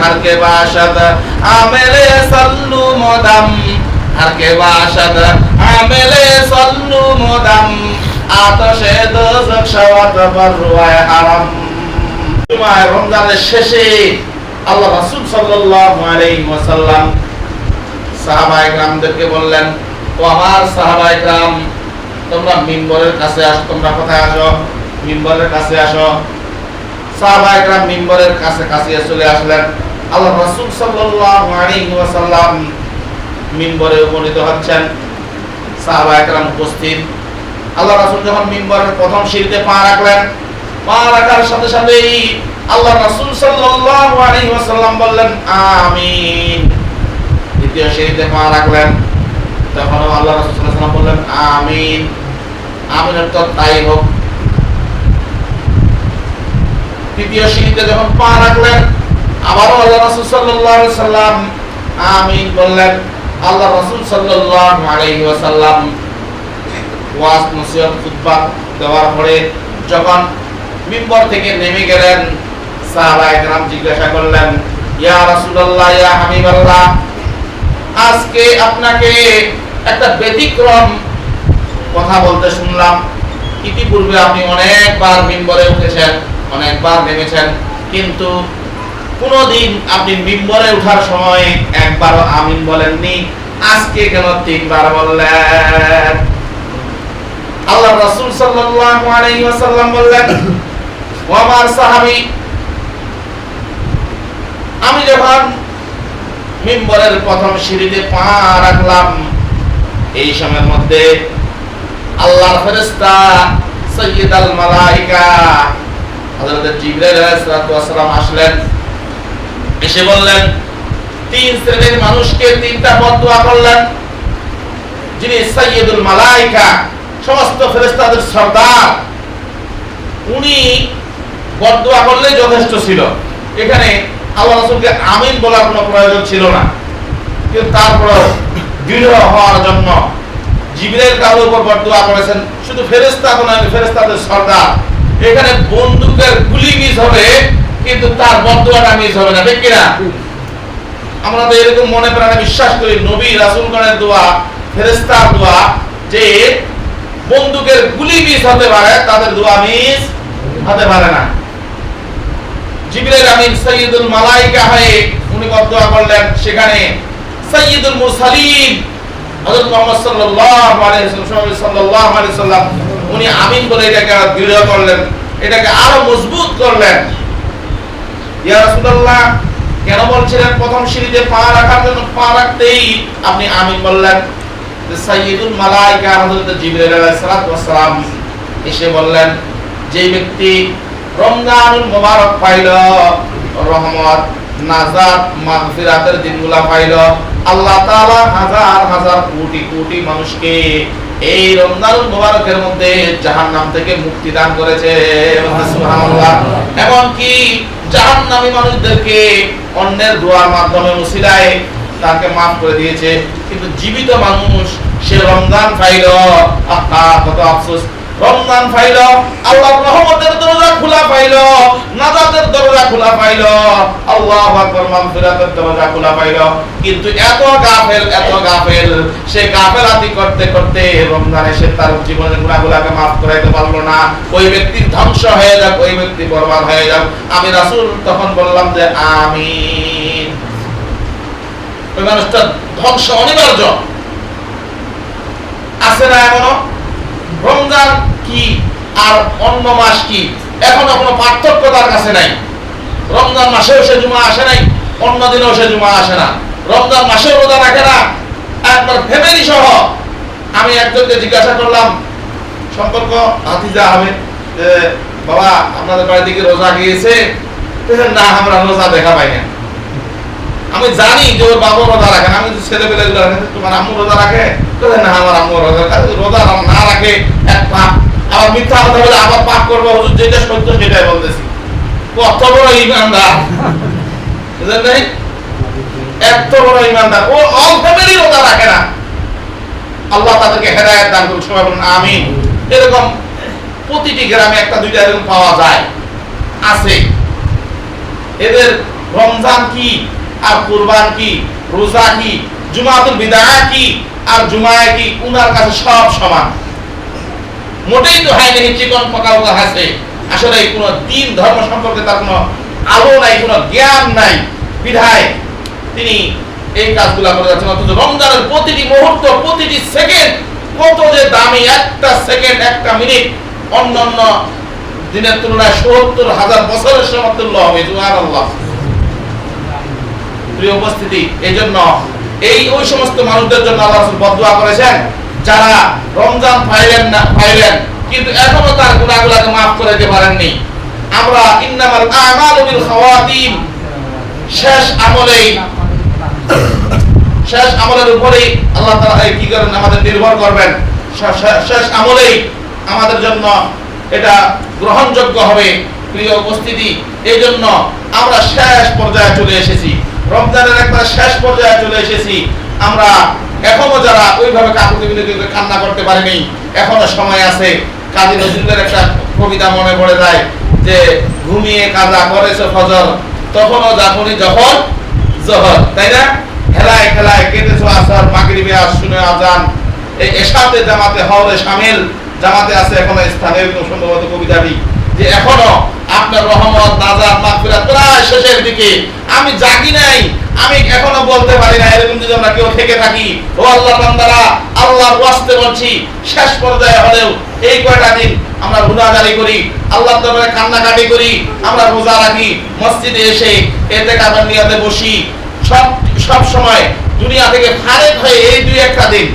হর কে বাসাদ আমেলে সল্লু মদাম। হর বাসাদ আমেলে সল্লু মদাম। আতশে দোজক সওয়াত বরওয়ায় আরাম জুমায় রমজানের শেষে আল্লাহ রাসূল সাল্লাল্লাহু আলাইহি ওয়াসাল্লাম সাহাবায়ে کرامদেরকে বললেন, ও আমার সাহাবায়ে کرام তোমরা মিম্বরের কাছে আসো, তোমরা কোথায় আসো? মিম্বরের কাছে আসো। সাহাবা একরাম মিম্বরের কাছে কাছে চলে আসলেন। আল্লাহ রাসূল সাল্লাল্লাহু আলাইহি ওয়াসাল্লাম মিম্বরে উপনীত হচ্ছেন। সাহাবা একরাম উপস্থিত। আল্লাহ রাসূল যখন মিম্বরের প্রথম সিঁড়িতে পা রাখলেন, পা রাখার সাথে সাথেই আল্লাহ রাসূল সাল্লাল্লাহু আলাইহি ওয়াসাল্লাম বললেন আমি দ্বিতীয় সিঁড়িতে পা রাখলেন। তখন আল্লাহ রাসূল সাল্লাল্লাহু আলাইহি ওয়াসাল্লাম বললেন, আমিন। আমিনের তো তাই হোক তৃতীয় সিঁড়িতে যখন পা রাখলেন, আবারও আল্লাহ রাসূল সাল্লাল্লাহু সাল্লাম আমিন বললেন, আল্লাহ রাসূল ওয়াসাল্লাম ওয়াজ, নসিহত, খুতবা দেওয়ার পরে যখন মিম্বর থেকে নেমে গেলেন, সাহাবায়ে কেরাম জিজ্ঞাসা করলেন, ইয়া রাসূলুল্লাহ, ইয়া হাবিবাল্লাহ, আজকে আপনাকে একটা ব্যতিক্রম কথা বলতে শুনলাম। ইতিপূর্বে আপনি অনেকবার মিম্বরে উঠেছেন। অনেকবার নেমেছেন কিন্তু কোনোদিন আপনি মিম্বরে ওঠার সময় একবারও আমিন বলেননি, আজকে কেন তিনবার বললেন? আল্লাহ রাসূল সাল্লাল্লাহু আলাইহি ওয়াসাল্লাম বললেন ও আমার সাহাবী? আমি যখন মিম্বরের প্রথম সিঁড়িতে পা রাখলাম, এই সময়ের মধ্যে আল্লাহর ফেরেশতা সাইয়্যিদাল মালাইকা ফেরেস্তাদের যথেষ্ট ছিল। এখানে আল্লাহ রাসূলকে আমিন বলার কোনো প্রয়োজন ছিল না। কিন্তু তারপরে দৃঢ় হওয়ার জন্য জিবরাইল কারোর উপর করেছেন। শুধু ফেরেশতা নয়, ফেরেশতাদের সর্দার। এখানে বন্দুকের গুলি মিস হবে, কিন্তু তার বদদোয়াটা মিস হবে না, ঠিক কিনা? আমরা তো এরকম মনে প্রাণে বিশ্বাস করি, নবী রাসূলগণের দোয়া, ফেরেশতার দোয়া, যে বন্দুকের গুলি মিস হতে পারে, তাদের দোয়া মিস হতে পারে না। জিবরাইল আমিন সাইয়্যিদুল মালাইকা হয়ে উনি করলেন সেখানে। সাইয়্যিদুল মুরসালিন, হযরত মুহাম্মদ সাল্লাল্লাহু আলাইহি ওয়াসাল্লাম সাল্লাল্লাহু আলাইহি ওয়াসাল্লাম উনি আমিন বলে এটাকে দৃঢ় করলেন, এটাকে আরও মজবুত করলেন। কেন বলছিলেন প্রথম সিঁড়িতে পা রাখার জন্য পা রাখতেই আপনি আমিন বললেন? মালাইকা হযরত জিবরাইল আলাইহিস সালাতু ওয়াস সালাম এসে বললেন যে ব্যক্তি রমজানুল মুবারক পাইল, রহমত, নাজাত, মাগফিরাতের দিনগুলা পাইল আল্লাহ হাজার হাজার কোটি কোটি মানুষকে এই রমজানুল মুবারকের মধ্যে থেকে মুক্তি দান করেছে। এমনকি জাহান্নামী মানুষদেরকে অন্যের দোয়ার মাধ্যমে মুসিলায় তাকে মাফ করে দিয়েছে। কিন্তু জীবিত মানুষ সে রমজান পাইল। আহা, কত আফসোস। রমজান পাইল আল্লাহর রহমতের দরজা খোলা পাইল নাজাতের দরজা খোলা পাইল আল্লাহু আকবার মাগফিরাতের দরজা খোলা পাইল কিন্তু এত গাফেল এত গাফেল, সে গাফেলাতি করতে করতে রমজানে সে তার জীবনের গুনাহগুলোকে মাফ করাইতে পারল না। ওই ব্যক্তির ধ্বংস হয়ে যাক, ওই ব্যক্তি বরবাদ হয়ে যাক। আমি রাসূল তখন বললাম যে আমি ওই মানুষটা ধ্বংস অনিবার্য। আছে না এমনও রমজান কি আর অন্য মাস কি? এখনও কোনো পার্থক্য তার কাছে নাই। রমজান মাসেও সে জুমা আসে নাই, অন্য দিনেও সে জুমা আসে না। রমজান মাসেও রোজা রাখে না। একবার ফ্যামিলি সহ আমি একজনকে জিজ্ঞাসা করলাম, সম্পর্ক হাতিজা হবে, যে, বাবা, আপনাদের বাড়ি দিকে রোজা গিয়েছে? না, আমরা রোজা দেখা পাই না। আমি জানি যে ওর বাবা রোজা রাখে। আমি ছেলে পেলে রাখে তোমার আম্মু রোজা রাখে? বলে, না আমার আম্মু রোজা না রাখে এক পাপ। আবার মিথ্যা কথা বলে আবার পাপ করব হুজুর যেটা সত্য সেটাই বলতেছি। কত বড় ইমানদার। বুঝলেন নাই? এত বড় ইমানদার। ও অল ফ্যামিলি রোজা রাখে না। আল্লাহ তাদেরকে হেদায়েত দান করুন সবাই বলুন আমিন। এরকম প্রতিটি গ্রামে একটা দুইটা এরকম পাওয়া যায়। আছে। এদের রমজান কি? আর কুরবান কি? রোজা কি? জুমাতুল বিদা কি? আর জুমায় কি উনার কাছে সব সমান? মোটেই তো হয় নাকি চিকন পাকা কথা আছে আসলে কোনো দিন ধর্ম সম্পর্কে তার কোনো আলো নাই, কোনো জ্ঞান নাই। বিধায় তিনি এই কাজগুলো করে যাচ্ছেন। অথচ রমজানের প্রতিটি মুহূর্ত, প্রতিটি সেকেন্ড, কত যে দামি একটা সেকেন্ড, একটা মিনিট, অন্যান্য দিনের তুলনায় সত্তর হাজার বছরের সমতুল্য হবে জুয়ার আল্লাহ প্রিয় উপস্থিতি এই জন্য এই ওই সমস্ত মানুষদের জন্য আল্লাহ রাসূল বদদুয়া করেছেন, যারা রমজান পাইলেন না পাইলেন, কিন্তু এখনও তার গুনাহগুলোকে মাফ করে দিতে পারেননি। আমরা ইন্নামাল আমালু বিল খাওয়াতিম। শেষ আমলেই শেষ আমলের উপরেই আল্লাহ তাআলা কি করেন? আমাদের নির্ভর করবেন। শেষ- আমলেই আমাদের জন্য এটা গ্রহণযোগ্য হবে, প্রিয় উপস্থিতি। এই জন্য আমরা শেষ পর্যায়ে রমজানের একবার শেষ পর্যায়ে চলে এসেছি। আমরা এখনও যারা ওইভাবে কাকুতি করে কান্না করতে পারিনি, এখনও সময় আছে। কাজী নজরুলের একটা কবিতা মনে পড়ে যায় যে, ঘুমিয়ে কাজা করেছে ফজর, তখনও যখনই যখন জহর। তাই না? খেলায় খেলায় কেটেছো আসার মাগরিবে আজ শুনে আজান। এই এশাতে জামাতে হওয়ারে সামিল, জামাতে আছে এখনও স্থানে সম্ভবত কবিতাটি, যে এখনও আপনার রহমত, নাজাত, মাগফিরাত প্রায় শেষের দিকে। আমি জাগি নাই, আমি এখনও বলতে পারি না, এরকম যদি আমরা কেউ থেকে থাকি, ও আল্লাহ বান্দারা, আল্লাহর ওয়াস্তে বলছি, শেষ পর্যায়ে হলেও এই কয়টা দিন আমরা গুনাহগারি করি, আল্লাহর দরবারে কান্নাকাটি করি, আমরা রোজা রাখি, মসজিদে এসে এতে কাবার নিয়াতে বসি। সব সব সময় দুনিয়া থেকে ফারেক হয়ে এই দুই একটা দিন